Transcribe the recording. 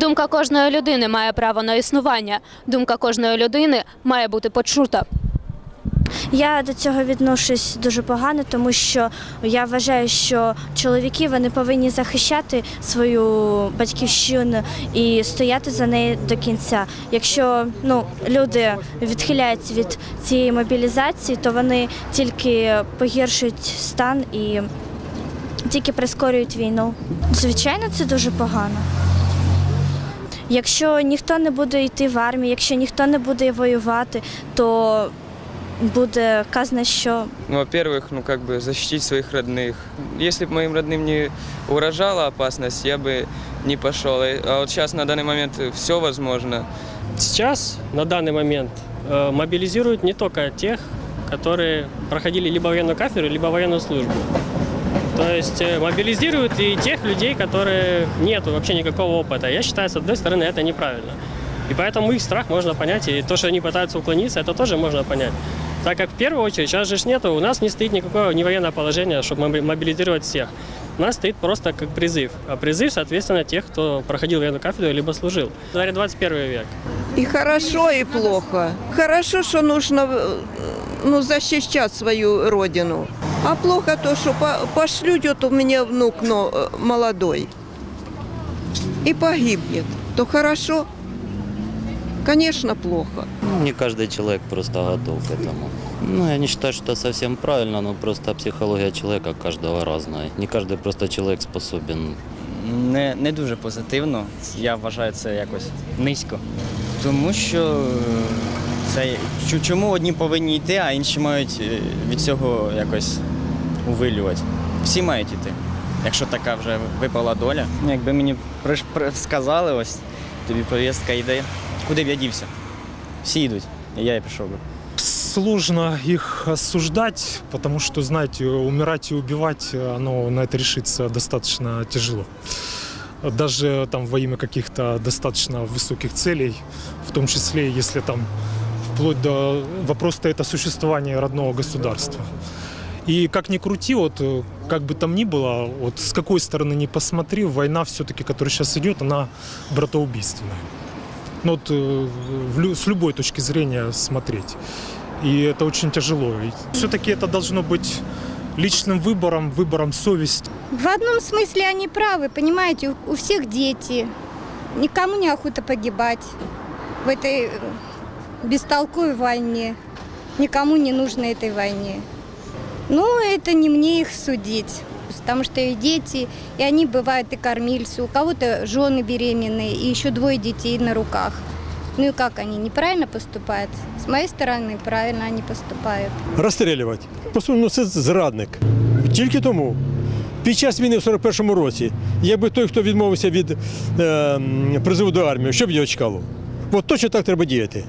Думка кожної людини має право на існування. Думка кожної людини має бути почута. Я до цього відношусь дуже погано, тому що я вважаю, що чоловіки вони повинні захищати свою батьківщину і стояти за неї до кінця. Якщо ну, люди відхиляються від цієї мобілізації, то вони тільки погіршують стан і тільки прискорюють війну. Звичайно, це дуже погано. Якщо ніхто не буде йти в армію, якщо ніхто не буде воювати, то буде казано, що Ну, во-первых, ну как бы защитить своих родных. Если бы моим родным не угрожала опасность, я бы не пошел. А вот сейчас на данный момент все возможно. Сейчас, на данный момент, э, мобилизируют не только тех, которые проходили либо военную кафедру, либо военную службу. То есть э, мобилизируют и тех людей, которые нет вообще никакого опыта. Я считаю, с одной стороны, это неправильно. И поэтому их страх можно понять, и то, что они пытаются уклониться, это тоже можно понять. Так как в первую очередь сейчас же нету, у нас не стоит никакого не военного положения, чтобы моби- мобилизировать всех. У нас стоит просто как призыв. А призыв, соответственно, тех, кто проходил военную кафедру либо служил. Говорят, 21 век. И хорошо, и плохо. Хорошо, что нужно э, ну, защищать свою родину. А плохо то, что по- пошлют, вот у меня внук но, э, молодой, и погибнет. То хорошо? Конечно, плохо. Ну, Не каждый человек просто готов к этому. Ну, я не считаю, что это совсем правильно, но просто психология человека каждого разная. Не каждый просто человек способен Не, не дуже позитивно. Я вважаю це якось низько. Тому що це чому одні повинні йти, а інші мають е, від цього якось увилювати. Всі мають йти. Якщо така вже випала доля. Якби мені сказали, ось тобі повістка йде, куди б я дівся? Всі йдуть, і я і пішов би. Сложно их осуждать, потому что, знаете, умирать и убивать, оно на это решится достаточно тяжело. Даже там во имя каких-то достаточно высоких целей, в том числе, если там вплоть до вопроса это существования родного государства. И как ни крути, вот э, как бы там ни было, вот с какой стороны ни посмотри, война все-таки, которая сейчас идет, она братоубийственная. Ну вот э, в с любой точки зрения смотреть. И это очень тяжело. Все-таки это должно быть личным выбором, выбором совести. В одном смысле они правы, понимаете, у, у всех дети. Никому не охота погибать в этой э, бестолковой войне. Никому не нужно этой войне. Но это не мне их судить. Потому что и дети, и они бывают и кормильцы, у кого-то жены беременные, и еще двое детей на руках. Ну и как они, неправильно поступают? С моей стороны, правильно они поступают. розстрілювати. По суті, ну це зрадник. Тільки тому. Під час війни в 41-му році, якби той, хто відмовився від е, м, призиву до армії, що б його чекало? От точно так треба діяти.